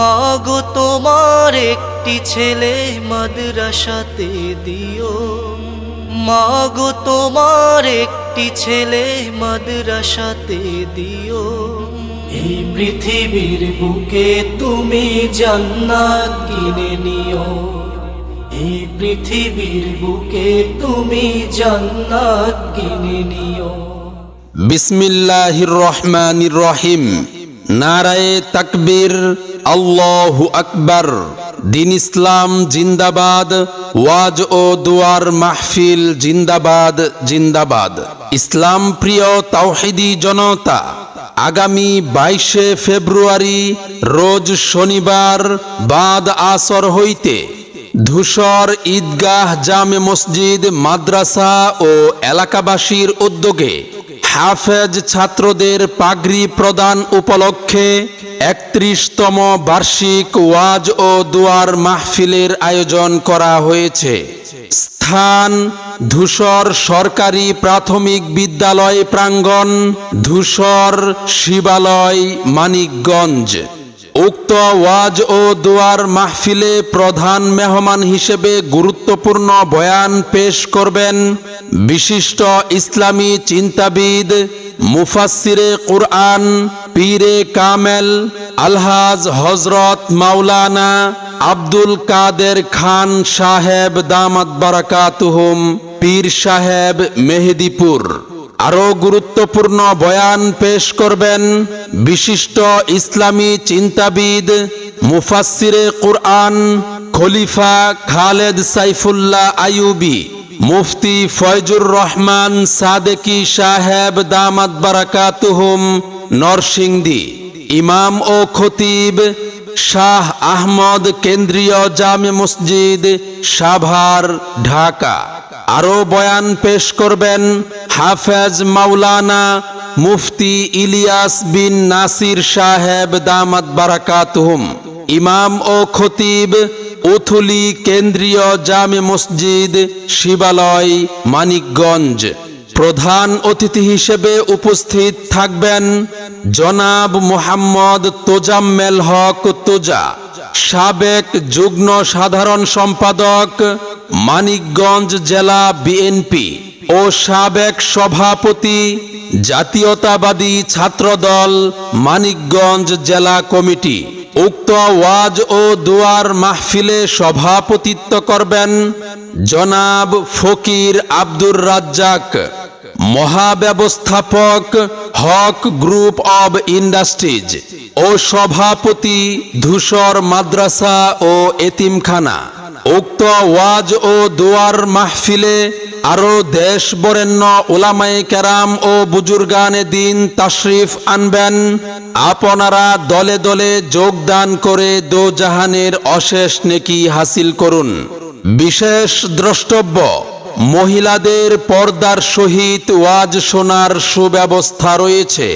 মাগো তোমার একটি ছেলে মাদ্রাসাতে দিও। মাগো তোমার একটি ছেলে মাদ্রাসাতে দিও। এই পৃথিবীর বুকে তুমি জান্নাত কিনে নিও। এই পৃথিবীর বুকে তুমি জান্নাত কিনে নিও। বিসমিল্লাহির রহমানির রহিম। নারায়ে তাকবীর। আল্লাহু আকবার। দিন ইসলাম জিন্দাবাদ, ওয়াজ ও দুয়ার মাহফিল জিন্দাবাদ জিন্দাবাদ। ইসলাম প্রিয় তাওহিদি জনতা, আগামী বাইশে ফেব্রুয়ারি, রোজ শনিবার, বাদ আসর হইতে ধূসর ঈদগাহ জামে মসজিদ, মাদ্রাসা ও এলাকাবাসীর উদ্যোগে হাফেজ ছাত্রদের পাগড়ি প্রদান উপলক্ষে একত্রিশতম বার্ষিক ওয়াজ ও দুয়ার মাহফিলের আয়োজন করা হয়েছে। স্থান, ধূসর সরকারি প্রাথমিক বিদ্যালয় প্রাঙ্গণ, ধূসর শিবালয়, মানিকগঞ্জ। উক্ত ওয়াজ ও দুয়ার মাহফিলে প্রধান মেহমান হিসেবে গুরুত্বপূর্ণ বয়ান পেশ করবেন বিশিষ্ট ইসলামী চিন্তাবিদ মুফাসিরে কুরআন, পীরে কামেল, আলহাজ হজরত মাওলানা আব্দুল কাদের খান সাহেব দামাত বারাকাতুহুম, পীর সাহেব মেহেদিপুর। আরও গুরুত্বপূর্ণ বয়ান পেশ করবেন বিশিষ্ট ইসলামী চিন্তাবিদ মুফাসিরে কুরআন, খলিফা খালেদ সাইফুল্লাহ আইয়ুবি। মুফতি ফয়জুর রহমান সাদেকি সাহেব দামাত বারাকাতুহুম, নরসিংদী। ইমাম ও খতিব শাহ আহমদ কেন্দ্রীয় জামে মসজিদ, সাভার, ঢাকা। আরও বয়ান পেশ করবেন হাফেজ মাওলানা মুফতি ইলিয়াস বিন নাসির সাহেব দামাত বারাকাতুহুম। ইমাম ও খতিব উথুলি কেন্দ্রীয় জামে মসজিদ শিবালয়, মানিকগঞ্জ। প্রধান অতিথি হিসেবে উপস্থিত থাকবেন জনাব মোহাম্মদ তোজাম্মেল হক তোজা, সাবেক যুগ্ম সাধারণ সম্পাদক, মানিকগঞ্জ জেলা বিএনপি ও সাবেক সভাপতি, জাতীয়তাবাদী ছাত্রদল, মানিকগঞ্জ জেলা কমিটি। উক্ত ওয়াজ ও দুয়ার মাহফিলে সভাপতিত্ব করবেন জনাব ফকির আব্দুর রাজ্জাক, মহাব্যবস্থাপক হক গ্রুপ অব ইন্ডাস্ট্রিজ ও সভাপতি ধূসর মাদ্রাসা ও এতিমখানা। উক্ত ওয়াজ ও দুয়ার মাহফিলে আরও দেশ বরেণ্য ওলামায়ে কেরাম ও বুজুর্গানে দিন তাশরিফ আনবেন। আপনারা দলে দলে যোগদান করে দো জাহানের অশেষ নেকি হাসিল করুন। বিশেষ দ্রষ্টব্য, মহিলাদের পর্দার সহিত ওয়াজ শোনার সুব্যবস্থা রয়েছে।